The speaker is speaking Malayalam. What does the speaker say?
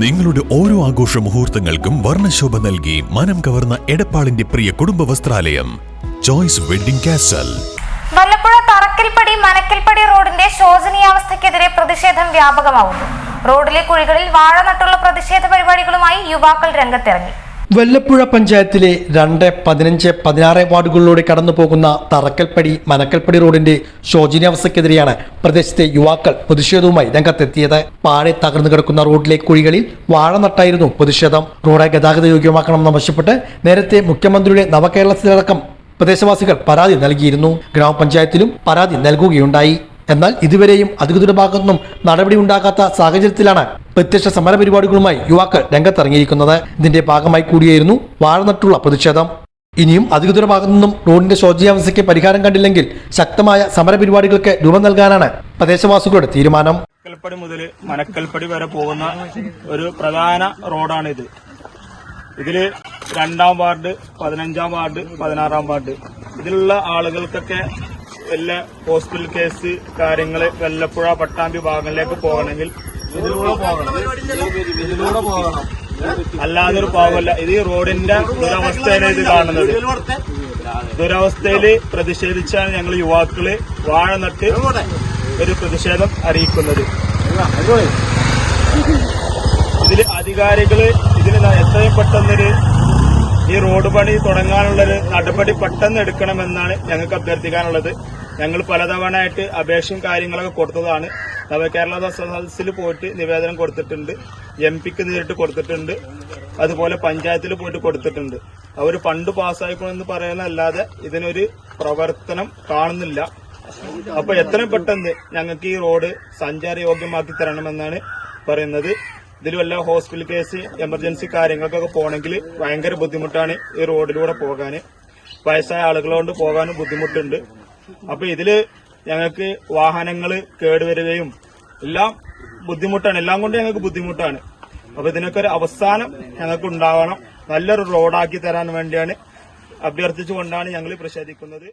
നിങ്ങളുടെ ഓരോ ആഘോഷ മുഹൂർത്തങ്ങൾക്കും വർണശോഭ നൽകി മനം കവർന്ന എടപ്പാളിന്റെ പ്രിയ കുടുംബ വസ്ത്രാലയം choice wedding castle Vallappuzha Tharakkalpadi Manakkalpadi റോഡിന്റെ ശോചനീയാവസ്ഥയ്ക്കെതിരെ പ്രതിഷേധം വ്യാപകമാവുന്നു. റോഡിലെ കുഴികളിൽ വാഴ നട്ടുള്ള പ്രതിഷേധ പരിപാടികളുമായി യുവാക്കൾ രംഗത്തിറങ്ങി. വല്ലപ്പുഴ പഞ്ചായത്തിലെ രണ്ട് പതിനഞ്ച് പതിനാറ് വാർഡുകളിലൂടെ കടന്നു പോകുന്ന തറക്കൽപ്പടി മനക്കൽപ്പടി റോഡിന്റെ ശോചനീയാവസ്ഥക്കെതിരെയാണ് പ്രദേശത്തെ യുവാക്കൾ പ്രതിഷേധവുമായി രംഗത്തെത്തിയത്. പാടെ തകർന്നു കിടക്കുന്ന റോഡിലെ കുഴികളിൽ വാഴ നട്ടായിരുന്നു പ്രതിഷേധം. റോഡ് ഗതാഗത യോഗ്യമാക്കണമെന്ന് ആവശ്യപ്പെട്ട് നേരത്തെ മുഖ്യമന്ത്രിയുടെ നവകേരളത്തിലടക്കം പ്രദേശവാസികൾ പരാതി നൽകിയിരുന്നു. ഗ്രാമപഞ്ചായത്തിലും പരാതി നൽകുകയുണ്ടായി. എന്നാൽ ഇതുവരെയും അധികൃതരുടെ ഭാഗത്തുനിന്നും നടപടി ഉണ്ടാകാത്ത സാഹചര്യത്തിലാണ് പ്രത്യക്ഷ സമര പരിപാടികളുമായി യുവാക്കൾ രംഗത്തിറങ്ങിയിരിക്കുന്നത് ഇതിന്റെ ഭാഗമായി കൂടിയായിരുന്നു വാഴനട്ടുള്ള പ്രതിഷേധം. ഇനിയും അധികൃതരുടെ ഭാഗത്തു നിന്നും റോഡിന്റെ ശോചനീയാവസ്ഥയ്ക്ക് പരിഹാരം കണ്ടില്ലെങ്കിൽ ശക്തമായ സമര പരിപാടികൾക്ക് രൂപം നൽകാനാണ് പ്രദേശവാസികളുടെ തീരുമാനം. മനക്കൽപ്പടി മുതൽ മനക്കൽപ്പടി വരെ പോകുന്ന ഒരു പ്രധാന റോഡാണിത്. ഇതിൽ രണ്ടാം വാർഡ് പതിനഞ്ചാം വാർഡ് പതിനാറാം വാർഡ്. ഇതിലുള്ള ആളുകൾക്കൊക്കെ വല്ല ഹോസ്പിറ്റൽ കേസ് കാര്യങ്ങൾ വെല്ലപ്പുഴ പട്ടാമ്പി ഭാഗങ്ങളിലേക്ക് പോകണമെങ്കിൽ ഇതിലൂടെ പോകണം. അല്ലാതെ ഒരു പാവമല്ല ഇത് ഈ റോഡിന്റെ ദുരവസ്ഥയാണ് ഇത് കാണുന്നത്. ദുരവസ്ഥയിൽ പ്രതിഷേധിച്ചാണ് ഞങ്ങൾ യുവാക്കൾ വാഴ നട്ട് ഒരു പ്രതിഷേധം അറിയിക്കുന്നത്. ഇതിൽ അധികാരികൾ ഇതിന് എത്രയും പെട്ടെന്നൊരു ഈ റോഡ് പണി തുടങ്ങാനുള്ളൊരു നടപടി പെട്ടെന്ന് എടുക്കണമെന്നാണ് ഞങ്ങൾക്ക് അഭ്യർത്ഥിക്കാനുള്ളത്. ഞങ്ങൾ പലതവണയായിട്ട് അപേക്ഷയും കാര്യങ്ങളൊക്കെ കൊടുത്തതാണ്. നവകേരള സദസ്സിൽ പോയിട്ട് നിവേദനം കൊടുത്തിട്ടുണ്ട് എം പിക്ക് നേരിട്ട് കൊടുത്തിട്ടുണ്ട് അതുപോലെ പഞ്ചായത്തിൽ പോയിട്ട് കൊടുത്തിട്ടുണ്ട്. അവർ ഫണ്ട് പാസ്സായിക്കണമെന്ന് പറയുന്നതല്ലാതെ ഇതിനൊരു പ്രവർത്തനം കാണുന്നില്ല. അപ്പൊ എത്രയും പെട്ടെന്ന് ഞങ്ങൾക്ക് ഈ റോഡ് സഞ്ചാരയോഗ്യമാക്കി തരണമെന്നാണ് പറയുന്നത്. ഇതിൽ വല്ല ഹോസ്പിറ്റൽ കേസ് എമർജൻസി കാര്യങ്ങൾക്കൊക്കെ പോകണമെങ്കിൽ ഭയങ്കര ബുദ്ധിമുട്ടാണ് ഈ റോഡിലൂടെ പോകാൻ വയസ്സായ ആളുകളോണ്ട് പോകാനും ബുദ്ധിമുട്ടുണ്ട്. അപ്പൊ ഇതിൽ ഞങ്ങൾക്ക് വാഹനങ്ങൾ കേടുവരികയും എല്ലാം ബുദ്ധിമുട്ടാണ്. എല്ലാം കൊണ്ട് ഞങ്ങൾക്ക് ബുദ്ധിമുട്ടാണ്. അപ്പൊ ഇതിനൊക്കെ ഒരു അവസാനം ഞങ്ങൾക്ക് ഉണ്ടാവണം. നല്ലൊരു റോഡാക്കി തരാൻ വേണ്ടിയാണ് അഭ്യർത്ഥിച്ചുകൊണ്ടാണ് ഞങ്ങൾ പ്രതിഷേധിക്കുന്നത്